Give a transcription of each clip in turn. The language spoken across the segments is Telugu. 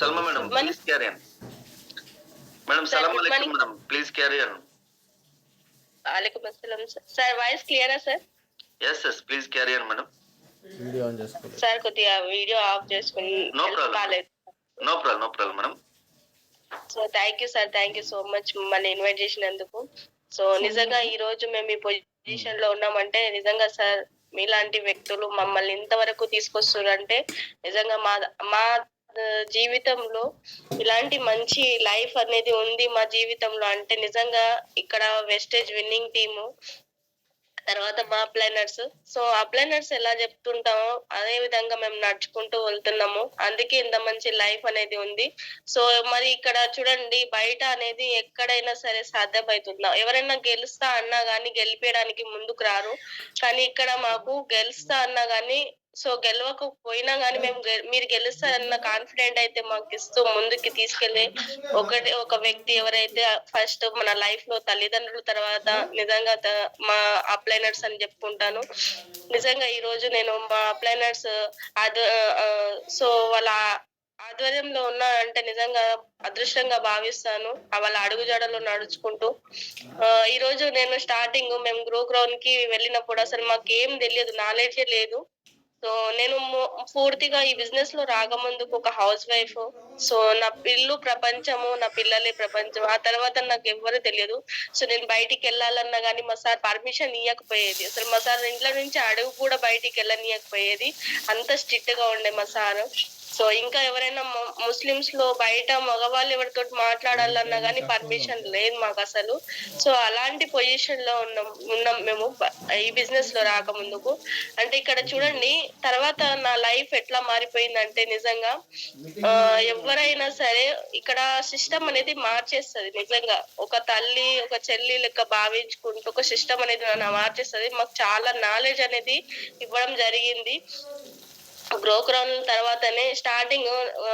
Salma madam please carry on madam సలాం అలైకుం మేడం ప్లీజ్ క్యారీ ఆన్ వాలేకుమ్ అస్సలాం సార్. వాయిస్ క్లియరా sir? Yes yes please carry madam. Video on చేసుకోలేదు. సార్ కొద్దిగా వీడియో ఆఫ్ చేసుకుని No హెల్త్ problem. బాగాలేదు no problem no problem madam. So thank you sir thank you so much మమ్మల్ని ఇన్వైట్ చేసినందుకు. సో నిజంగా ఈ రోజు మేము ఈ పొజిషన్లో ఉన్నామంటే నిజంగా సార్ మీలాంటి వ్యక్తులు మమ్మల్ని ఇంతవరకు తీసుకొస్తున్నారంటే నిజంగా మా మా జీవితంలో ఇలాంటి మంచి లైఫ్ అనేది ఉంది మా జీవితంలో. అంటే నిజంగా ఇక్కడ వెస్టేజ్ విన్నింగ్ టీము తర్వాత మా ప్లానర్స్ సో ఆ ప్లానర్స్ ఎలా చెప్తుంటామో అదే విధంగా మేము నడుచుకుంటూ వెళ్తున్నాము. అందుకే ఇంత మంచి లైఫ్ అనేది ఉంది. సో మరి ఇక్కడ చూడండి బయట అనేది ఎక్కడైనా సరే సాధ్యమవుతుందా? ఎవరైనా గెలుస్తా అన్నా గానీ గెలిపేయడానికి ముందుకు రారు. కానీ ఇక్కడ మాకు గెలుస్తా అన్నా గానీ సో గెలవకపోయినా గానీ మేము గె- మీరు గెలుస్తారన్న కాన్ఫిడెంట్ అయితే మాకు ఇస్తూ ముందుకి తీసుకెళ్ళే ఒకటి ఒక వ్యక్తి ఎవరైతే ఫస్ట్ మన లైఫ్లో తల్లిదండ్రుల తర్వాత నిజంగా త- మా అప్లైనర్స్ అని చెప్పుకుంటాను. నిజంగా ఈ రోజు నేను మా అప్లైనర్స్ అది సో వాళ్ళ ఆధ్వర్యంలో ఉన్నా అంటే నిజంగా అదృష్టంగా భావిస్తాను. వాళ్ళ అడుగుజాడలో నడుచుకుంటూ. ఈ రోజు నేను స్టార్టింగ్ మేము గ్రో గ్రౌండ్కి వెళ్ళినప్పుడు అసలు మాకు ఏం తెలియదు నాలెడ్జే లేదు. సో నేను పూర్తిగా ఈ బిజినెస్లో రాకముందుకు ఒక హౌస్ వైఫ్ సో నా ఇల్లు ప్రపంచము నా పిల్లలే ప్రపంచం. ఆ తర్వాత నాకు ఎవ్వరు తెలియదు. సో నేను బయటికి వెళ్ళాలన్నా గానీ మా సార్ పర్మిషన్ ఇవ్వకపోయేది అసలు మా సార్ ఇంట్లో నుంచి అడుగు కూడా బయటికి వెళ్ళనియకపోయేది. అంత స్ట్రిక్ట్గా ఉండే మా సార్. సో ఇంకా ఎవరైనా ముస్లిమ్స్లో బయట మగవాళ్ళు ఎవరితో మాట్లాడాలన్నా గానీ పర్మిషన్ లేదు మాకు అసలు. సో అలాంటి పొజిషన్లో ఉన్నాం ఉన్నాం మేము ఈ బిజినెస్లో రాకముందుకు. అంటే ఇక్కడ చూడండి తర్వాత నా లైఫ్ ఎట్లా మారిపోయిందంటే నిజంగా ఎవరైనా సరే ఇక్కడ సిస్టమ్ అనేది మార్చేస్తుంది నిజంగా. ఒక తల్లి ఒక చెల్లి లెక్క భావించుకుంటూ ఒక సిస్టమ్ అనేది మార్చేస్తుంది. మాకు చాలా నాలెడ్జ్ అనేది ఇవ్వడం జరిగింది. గ్రో తర్వాతనే స్టార్టింగ్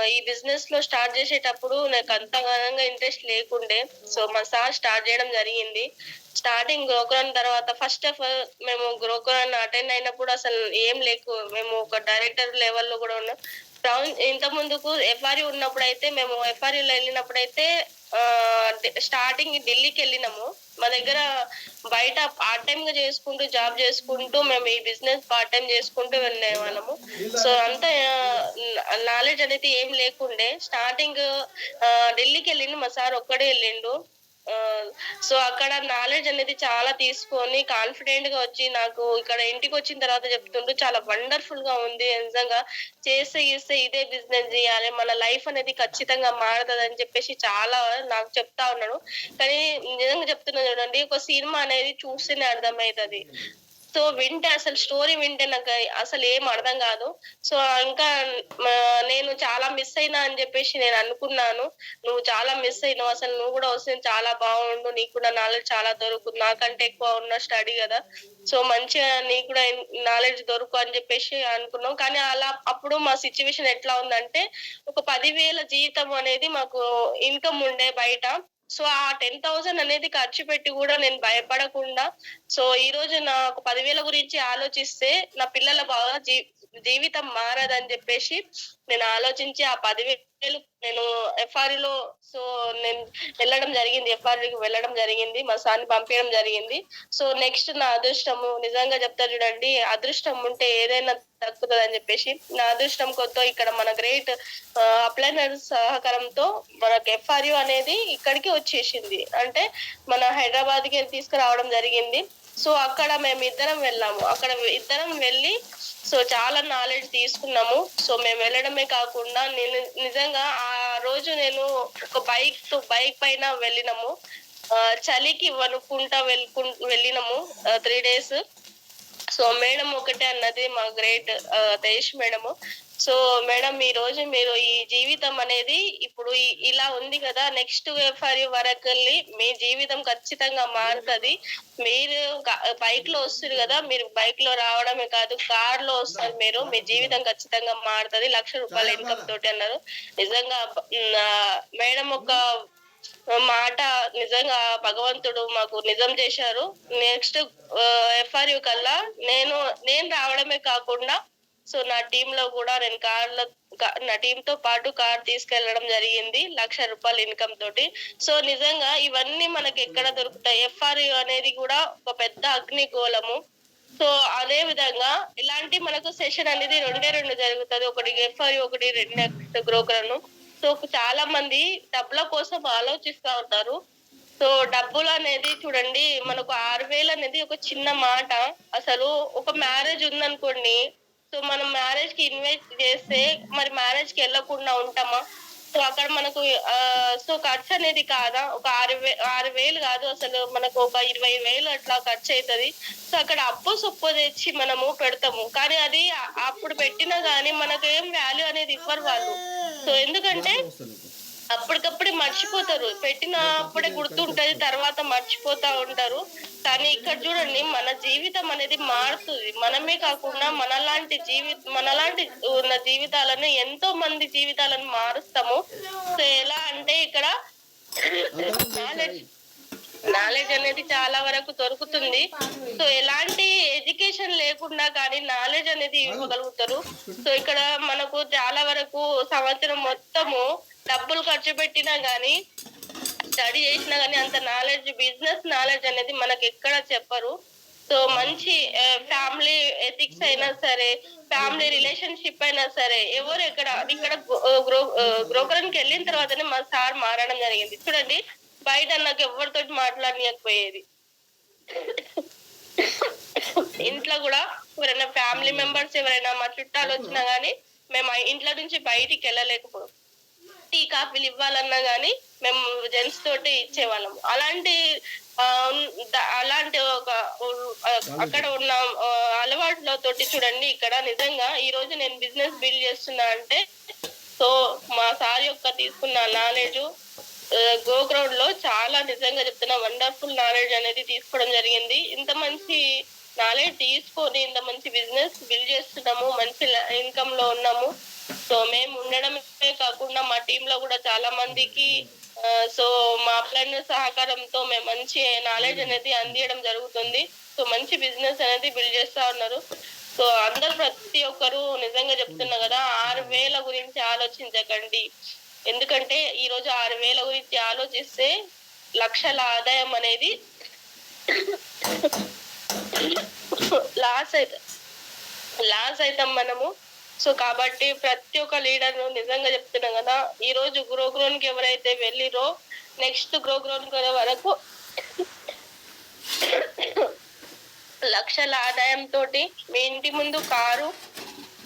ఈ బిజినెస్లో స్టార్ట్ చేసేటప్పుడు నాకు అంతగానంగా ఇంట్రెస్ట్ లేకుండే. సో మా సార్ స్టార్ట్ చేయడం జరిగింది. స్టార్టింగ్ గ్రోక్రాన్ తర్వాత ఫస్ట్ ఆఫ్ ఆల్ మేము గ్రోక్రాన్ అటెండ్ అయినప్పుడు అసలు ఏం లేకు. మేము ఒక డైరెక్టర్ లెవెల్లో కూడా ఉన్నాం. టౌన్ ఇంత ముందుకు ఎఫ్ఆర్యూ ఉన్నప్పుడు అయితే మేము ఎఫ్ఆర్యూలో వెళ్ళినప్పుడు అయితే స్టార్టింగ్ ఢిల్లీకి వెళ్ళినాము. మా దగ్గర బయట పార్ట్ టైం గా చేసుకుంటూ జాబ్ చేసుకుంటూ మేము ఈ బిజినెస్ పార్ట్ టైం చేసుకుంటూ వెళ్ళే వాళ్ళము సో అంత నాలెడ్జ్ అనేది ఏం లేకుండే. స్టార్టింగ్ ఢిల్లీకి వెళ్ళిండు మా సార్ ఒక్కడే వెళ్ళిండు. సో అక్కడ నాలెడ్జ్ అనేది చాలా తీసుకొని కాన్ఫిడెంట్గా వచ్చి నాకు ఇక్కడ ఇంటికి వచ్చిన తర్వాత చెప్తుంటూ చాలా వండర్ఫుల్గా ఉంది. నిజంగా చేస్తే ఇస్తే ఇదే బిజినెస్ చేయాలి మన లైఫ్ అనేది ఖచ్చితంగా మారుతుంది అని చెప్పేసి చాలా నాకు చెప్తా ఉన్నాడు. కానీ నిజంగా చెప్తున్నా చూడండి ఒక సినిమా అనేది చూస్తేనే అర్థమవుతుంది. సో వింటే అసలు స్టోరీ వింటే నాకు అసలు ఏం అర్థం కాదు. సో ఇంకా నేను చాలా మిస్ అయినా అని చెప్పేసి నేను అనుకున్నాను. నువ్వు చాలా మిస్ అయినావు. అసలు నువ్వు కూడా వస్తే చాలా బాగుండు. నీకు కూడా నాలెడ్జ్ చాలా దొరుకుతుంది నాకంటే ఎక్కువ ఉన్న స్టడీ కదా. సో మంచిగా నీకు కూడా నాలెడ్జ్ దొరుకు అని చెప్పేసి అనుకున్నాం. కానీ అలా అప్పుడు మా సిచ్యువేషన్ ఎట్లా ఉందంటే ఒక పదివేల జీతం అనేది మాకు ఇన్కమ్ ఉండే బయట. సో ఆ టెన్ థౌసండ్ అనేది ఖర్చు పెట్టి కూడా నేను భయపడకుండా సో ఈ రోజు నాకు పదివేల గురించి ఆలోచిస్తే నా పిల్లల బాగా జీ జీవితం మారదని చెప్పేసి నేను ఆలోచించి ఆ పదివేలు నేను ఎఫ్ఆర్లో సో నేను వెళ్ళడం జరిగింది ఎఫ్ఆర్ వెళ్ళడం జరిగింది మా సార్ని పంపించడం జరిగింది. సో నెక్స్ట్ నా అదృష్టము నిజంగా చెప్తా చూడండి అదృష్టం ఉంటే ఏదైనా దక్కుతుంది అని చెప్పేసి నా అదృష్టం కొత్త ఇక్కడ మన గ్రేట్ అప్లైనర్ సహకారంతో మనకు ఎఫ్ఆర్యు అనేది ఇక్కడికి వచ్చేసింది. అంటే మన హైదరాబాద్కి తీసుకురావడం జరిగింది. సో అక్కడ మేము ఇద్దరం వెళ్ళాము. అక్కడ ఇద్దరం వెళ్ళి సో చాలా నాలెడ్జ్ తీసుకున్నాము. సో మేము వెళ్ళడమే కాకుండా నేను నిజంగా ఆ రోజు నేను ఒక బైక్ బైక్ పైన వెళ్ళినాము. చలికి వణుకుంటా వెళ్ళినాము త్రీ డేస్ సో మేడం ఒకటే అన్నది మా great Tej madam. So madam ఈ రోజు మీరు ఈ జీవితం అనేది ఇప్పుడు ఇలా ఉంది కదా నెక్స్ట్ ఫర్ వరకెళ్ళి మీ జీవితం ఖచ్చితంగా మారుతుంది. మీరు బైక్లో వస్తారు కదా మీరు బైక్లో రావడమే కాదు కార్లో వస్తారు మీరు మీ జీవితం ఖచ్చితంగా మారుతుంది. లక్ష రూపాయల ఇన్కమ్ తోటి అన్నారు. నిజంగా మేడం ఒక మాట నిజంగా భగవంతుడు మాకు నిజం చేశారు. నెక్స్ట్ ఎఫ్ఆర్యు కల్లా నేను నేను రావడమే కాకుండా సో నా టీమ్లో కూడా నేను కార్లో నా టీమ్తో పాటు కార్ తీసుకెళ్ళడం జరిగింది లక్ష రూపాయల ఇన్కమ్ తోటి. సో నిజంగా ఇవన్నీ మనకి ఎక్కడ దొరుకుతాయి? ఎఫ్ఆర్యు అనేది కూడా ఒక పెద్ద అగ్నిగోళము. సో అదే విధంగా ఇలాంటి మనకు సెషన్ అనేది రెండే రెండు జరుగుతుంది. ఒకటి ఎఫ్ఆర్యు ఒకటి రెండు బ్రోకర్ను సో చాలా మంది డబ్బుల కోసం ఆలోచిస్తా ఉంటారు సో డబ్బులు అనేది చూడండి మనకు ఆరు వేలు అనేది ఒక చిన్న మాట. అసలు ఒక మ్యారేజ్ ఉందనుకోండి సో మనం మ్యారేజ్కి ఇన్వైట్ చేస్తే మరి మ్యారేజ్కి వెళ్ళకుండా ఉంటామా? సో అక్కడ మనకు సో ఖర్చు అనేది కాదా? ఒక ఆరు వే ఆరు వేలు కాదు అసలు మనకు ఒక ఇరవై వేలు అట్లా ఖర్చు అవుతుంది సో అక్కడ అప్పు సొప్పు తెచ్చి మనము పెడతాము. కానీ అది అప్పుడు పెట్టినా కానీ మనకు ఏం వాల్యూ అనేది ఇవ్వరు వాళ్ళు. సో ఎందుకంటే అప్పటికప్పుడే మర్చిపోతారు. పెట్టిన అప్పుడే గుర్తుంటది తర్వాత మర్చిపోతా ఉంటారు. కానీ ఇక్కడ చూడండి మన జీవితం అనేది మారుతుంది. మనమే కాకుండా మనలాంటి జీవి మనలాంటి ఉన్న జీవితాలను ఎంతో మంది జీవితాలను మారుస్తాము. సో ఎలా అంటే ఇక్కడ నాలెడ్జ్ నాలెడ్జ్ అనేది చాలా వరకు దొరుకుతుంది. సో ఎలాంటి ఎడ్యుకేషన్ లేకుండా కానీ నాలెడ్జ్ అనేది ఇవ్వగలుగుతారు. సో ఇక్కడ మనకు చాలా వరకు సంవత్సరం మొత్తము డబ్బులు ఖర్చు పెట్టినా గానీ స్టడీ చేసినా గానీ అంత నాలెడ్జ్ బిజినెస్ నాలెడ్జ్ అనేది మనకి ఎక్కడ చెప్పరు. సో మంచి ఫ్యామిలీ ఎథిక్స్ అయినా సరే ఫ్యామిలీ రిలేషన్షిప్ అయినా సరే ఎవరు ఎక్కడ ఇక్కడ గ్రోకరానికి వెళ్ళిన తర్వాతనే మా సార్ మారడం జరిగింది. చూడండి బయట నాకు ఎవరితో మాట్లాడలేకపోయేది ఇంట్లో కూడా ఎవరైనా ఫ్యామిలీ మెంబర్స్ ఎవరైనా మా చుట్టాలు వచ్చినా గానీ మేము ఇంట్లో నుంచి బయటికి వెళ్ళలేకపోయాం టీ కాఫీలు ఇవ్వాలన్నా గానీ మేము జెంట్స్ తోటి ఇచ్చేవాళ్ళం. అలాంటి అలాంటి ఒక అక్కడ ఉన్న అలవాట్ల తోటి చూడండి. ఇక్కడ నిజంగా ఈ రోజు నేను బిజినెస్ బిల్డ్ చేస్తున్నా అంటే సో మా సార్ యొక్క తీసుకున్న నాలెడ్జ్ గో గ్రౌండ్లో చాలా నిజంగా చెప్తున్నా వండర్ఫుల్ నాలెడ్జ్ అనేది తీసుకోవడం జరిగింది. ఇంత మంచి నాలెడ్జ్ తీసుకొని ఇంత మంచి బిజినెస్ బిల్డ్ చేస్తున్నాము మంచి ఇన్కమ్లో ఉన్నాము. సో మేము ఉండడమే కాకుండా మా టీమ్లో కూడా చాలా మందికి సో మా ప్లాన్ సహకారంతో మేము మంచి నాలెడ్జ్ అనేది అందియడం జరుగుతుంది. సో మంచి బిజినెస్ అనేది బిల్డ్ చేస్తా ఉన్నారు. సో అందరు ప్రతి ఒక్కరు నిజంగా చెప్తున్నా కదా ఆరు వేల గురించి ఆలోచించకండి. ఎందుకంటే ఈ రోజు ఆరు వేల గురించి ఆలోచిస్తే లక్షల ఆదాయం అనేది లాస్ అయితే లాస్ అవుతాం మనము. సో కాబట్టి ప్రతి ఒక్క లీడర్ నిజంగా చెప్తున్నాం కదా ఈ రోజు గ్రోగ్రోన్కి ఎవరైతే వెళ్ళిరో నెక్స్ట్ గ్రోగ్రోన్ వరకు లక్షల ఆదాయం తోటి మీ ఇంటి ముందు కారు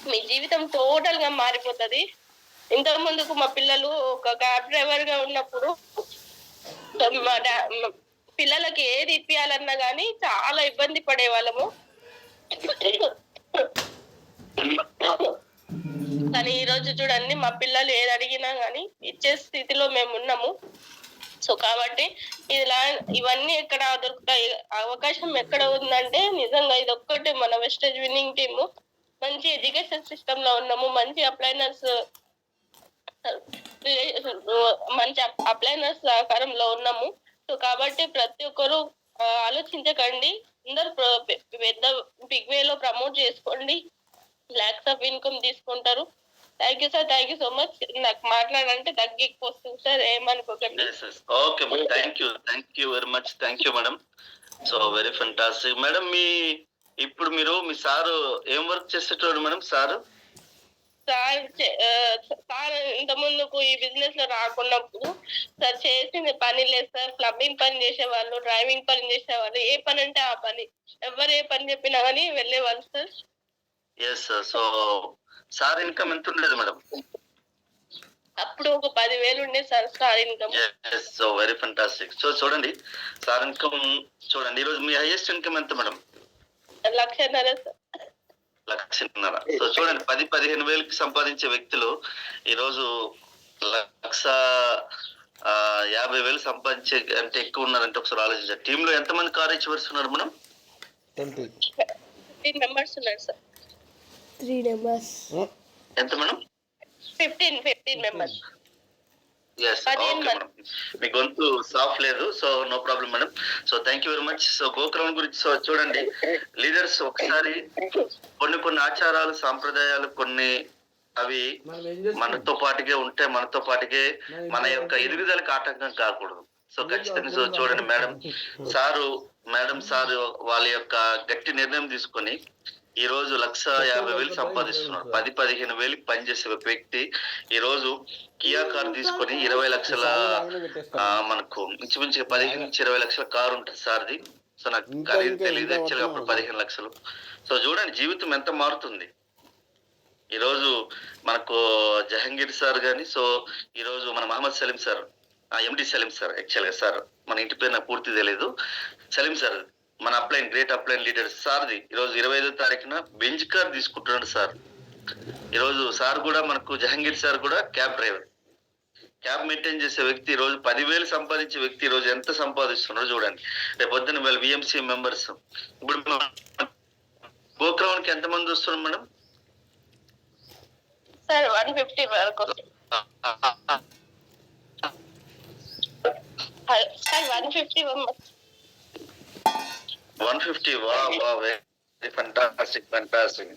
మీ జీవితం టోటల్గా మారిపోతుంది. ఇంతకు ముందుకు మా పిల్లలు ఒక క్యాబ్ డ్రైవర్గా ఉన్నప్పుడు మా డా- మా పిల్లలకి ఏది ఇప్పియాలన్నా గానీ చాలా ఇబ్బంది పడే వాళ్ళము కానీ ఈ రోజు చూడండి మా పిల్లలు ఏది అడిగినా గానీ ఇచ్చే స్థితిలో మేము ఉన్నాము. సో కాబట్టి ఇలా ఇవన్నీ ఎక్కడ దొరుకుతాయి? అవకాశం ఎక్కడ ఉందంటే నిజంగా ఇది ఒక్కటే మన వెస్టేజ్ విన్నింగ్ టీమ్ మంచి ఎడ్యుకేషన్ సిస్టమ్లో ఉన్నాము. మంచి అప్లైనర్స్ మంచి అప్లైనర్స్ సహకారంలో ఉన్నాము. సో కాబట్టి ప్రతి ఒక్కరు ఆలోచించకండి. అందరు పెద్ద బిగ్ వే లో ప్రమోట్ చేసుకోండి. లాక్స్ ఆఫ్ ఇన్కమ్ తీసుకుంటారు. Thank you sir thank you so much నాకు మాట్లాడాలంటే తగ్గిపోతుంది సార్ ఏమనుకోకండి. Okay madam thank you thank you very much thank you madam so very fantastic madam మీ ఇప్పుడు మీరు మీ సారు ఏం వర్క్ చేసేటోడు మేడం సారు? సార్ సార్ ఇంత ముందుకు ఈ బిజినెస్లో రాకున్నప్పుడు సార్ చేసింది పని లేదు సార్. ప్లంబింగ్ పని చేసేవాళ్ళు డ్రైవింగ్ పని చేసేవాళ్ళు. ఏ పని అంటే ఆ పని. ఎవరు ఏ పని చెప్పినా కానీ వెళ్ళేవాళ్ళు sir. Yes so sir income ఎంత ఉండేది మేడం? అప్పుడు ఒక పదివేలు ఉండే sir sir income so very fantastic so చూడండి సార్ ఇన్కమ్ చూడండి. ఈరోజు మీ హైయెస్ట్ ఇన్కమ్ ఎంత మేడం? లక్షన్నర సార్. లక్షన్నర. సో చూడండి పది పదిహేను వేలకి సంపాదించే వ్యక్తులు ఈరోజు లక్ష యాభై వేలు సంపాదించే అంటే ఎక్కువ ఉన్నారంటే ఒకసారి ఆలోచించారు టీమ్లో ఎంతమంది కార్ అచీవర్స్ ఉన్నారు మేడం? ట్వంటీ. ఫిఫ్టీన్ మెంబర్స్ ఉన్నారు సార్. త్రీ నెంబర్స్ ఎంత madam? Fifteen fifteen. Members Yes, పదిహేను okay, మంది. madam. మీ గొంతు సాఫ్ లేదు so no problem madam so thank you very much so గోక్రౌండ్ గురించి సో చూడండి. లీడర్స్ ఒకసారి కొన్ని కొన్ని ఆచారాలు సాంప్రదాయాలు కొన్ని అవి? మనతో పాటుగా ఉంటే మనతో పాటుగే మన యొక్క ఎదుగుదలకు ఆటంకం కాకూడదు. సో ఖచ్చితంగా సో చూడండి మేడం సారు మేడం సారు వాళ్ళ యొక్క గట్టి నిర్ణయం తీసుకొని ఈ రోజు లక్ష యాభై వేలు సంపాదిస్తున్నారు పది పదిహేను వేలు పనిచేసే వ్యక్తి ఈ రోజు కియా కార్ తీసుకొని ఇరవై లక్షల మనకు ఇంచుమించుగా పదిహేను నుంచి ఇరవై లక్షల కారు ఉంటుంది సార్ది సో నాకు ఖరీదు తెలియదు యాక్చువల్గా అప్పుడు. పదిహేను లక్షలు. సో చూడండి జీవితం ఎంత మారుతుంది. ఈ రోజు మనకు జహంగీర్ సార్ గాని సో ఈ రోజు మన Mohammed Saleem sir MD Saleem sir యాక్చువల్గా సార్. మన ఇంటి పేరు నాకు పూర్తి తెలియదు సలీం సార్ మన అప్లైన్ గ్రేట్ అప్లైన్ లీడర్ సార్ది ఈరోజు ఇరవై ఐదో తారీఖున బెంచ్ కార్ తీసుకుంటున్నాడు సార్. ఈరోజు సార్ కూడా మనకు జహంగీర్ సార్ కూడా క్యాబ్ డ్రైవర్. క్యాబ్ మెయింటైన్ చేసే వ్యక్తి రోజు పదివేలు సంపాదించే వ్యక్తి రోజు ఎంత సంపాదిస్తున్నారో చూడండి. రేపు పొద్దున వేళ విఎంసీ మెంబర్స్ ఇప్పుడు గోక్రౌండ్కి ఎంతమంది వస్తున్నాం మేడం? సార్ వన్ ఫిఫ్టీ వరకు. 150, wow, wow, very fantastic, fantastic.